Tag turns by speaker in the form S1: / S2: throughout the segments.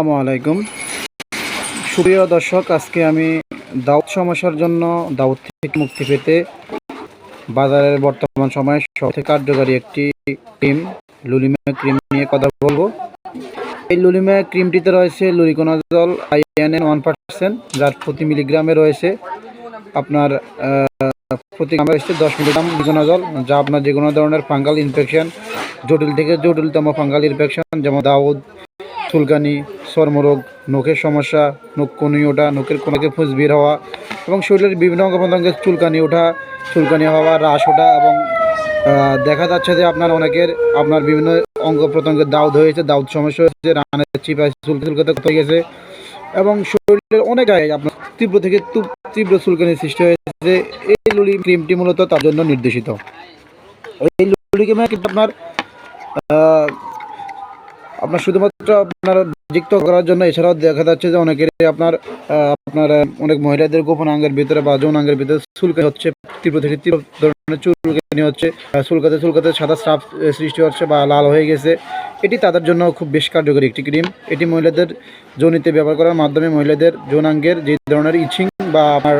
S1: আসসালামু আলাইকুম। সুপ্রিয় দর্শক, আজকে আমি দাউদ সমস্যার জন্য দাউদ থেকে মুক্তি পেতে বাজারের বর্তমান সময়ে সবথেকে কার্যকারী একটি ক্রিম, লুলিমা ক্রিম নিয়ে কথা বলব। এই লুলিমা ক্রিমটিতে রয়েছে লুরিকোনাজল আইএনএন ওয়ান পার্সেন্ট, যার প্রতি মিলিগ্রামে রয়েছে আপনার প্রতি গ্রামে রয়েছে দশ মিলিগ্রাম লিকোনাজল যা আপনার যে কোনো ধরনের ফাঙ্গাল ইনফেকশন, জটিল থেকে জটিলতম ফাঙ্গাল ইনফেকশন, যেমন দাউদ, চুলকানি চর্মরোগ নখের সমস্যা, নখ কনি ওঠা, নখের কোনাকে ফুস বের হওয়া এবং শরীরের বিভিন্ন অঙ্গ প্রত্যঙ্গের চুলকানি ওঠা, চুলকানি হওয়া রাস ওঠা এবং দেখা যাচ্ছে যে আপনার অনেকের আপনার বিভিন্ন অঙ্গ প্রত্যঙ্গের দাউদ হয়েছে, দাউদ সমস্যা হয়েছে, রানের চিপায় চুল চুলকাতে হয়ে গেছে এবং শরীরের অনেক জায়গায় আপনার তীব্র থেকে তীব্র চুলকানির সৃষ্টি হয়েছে। এই লুলি ক্রিমটি মূলত তার জন্য নির্দেশিত। এই লুলি ক্রিমে কিন্তু আপনার আপনার শুধুমাত্র আপনার যুক্ত করার জন্য এছাড়াও দেখা যাচ্ছে যে অনেকের আপনার আপনার অনেক মহিলাদের গোপন অঙ্গের ভিতরে বা যৌন অঙ্গের ভিতরে চুলকানি হচ্ছে, তীব্র থেকে তীব্র ধরনের চুলকানি হচ্ছে চুলকাতে চুলকাতে সাদা স্রাব সৃষ্টি হচ্ছে বা লাল হয়ে গেছে। এটি তাদের জন্য খুব বেশ কার্যকরী একটি ক্রিম। এটি মহিলাদের যৌনিতে ব্যবহার করার মাধ্যমে মহিলাদের যৌনাঙ্গের যে ধরনের ইচিং বা আপনার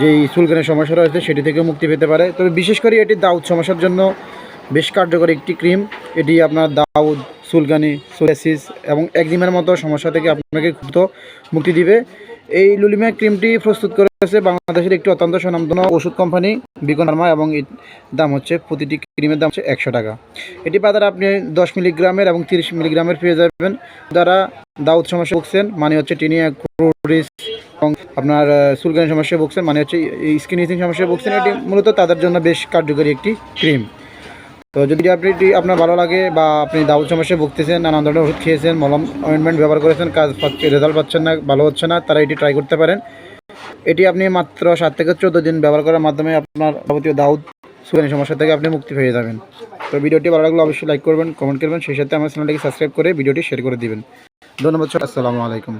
S1: যেই চুলকানির সমস্যা রয়েছে, সেটি থেকে মুক্তি পেতে পারে। তবে বিশেষ করে এটি দাউদ সমস্যার জন্য বেশ কার্যকরী একটি ক্রিম। এটি আপনার দাউদ চুলকানি সোরিয়াসিস এবং একজিমের মতো সমস্যা থেকে আপনাকে দ্রুত মুক্তি দিবে। এই লুলিমা ক্রিমটি প্রস্তুত করেছে বাংলাদেশের একটি অত্যন্ত স্বনামধন্য ওষুধ কোম্পানি বিকন ফার্মা এবং এর দাম হচ্ছে প্রতিটি ক্রিমের দাম হচ্ছে একশো টাকা। এটি বাজারে আপনি দশ মিলিগ্রামের এবং তিরিশ মিলিগ্রামের পেয়ে যাবেন। যারা দাউদ সমস্যা ভুগছেন মানে হচ্ছে টিনিয়া ক্লোরিস এবং আপনার আহ, চুলকানি সমস্যা ভুগছেন মানে হচ্ছে স্কিন ইচিং সমস্যা ভুগছেন এটি মূলত তাদের জন্য বেশ কার্যকরী একটি ক্রিম। তো যদি আপনি এটি আপনার ভালো লাগে বা আপনি দাউদ সমস্যায় ভুগতেছেন, নানান ধরনের ওষুধ খেয়েছেন, মলম অয়েন্টমেন্ট ব্যবহার করেছেন, কাজ রেজাল্ট পাচ্ছেন না, ভালো হচ্ছে না, তারা এটি ট্রাই করতে পারেন। এটি আপনি মাত্র সাত থেকে চোদ্দ দিন ব্যবহার করার মাধ্যমে আপনার যাবতীয় দাউদ সুগানি সমস্যা থেকে আপনি মুক্তি পেয়ে যাবেন। তো ভিডিওটি ভালো লাগলে অবশ্যই লাইক করবেন কমেন্ট করবেন, সেই সাথে আমার চ্যানেলটিকে সাবস্ক্রাইব করে ভিডিওটি শেয়ার করে দিবেন। ধন্যবাদ আসসালামু আলাইকুম।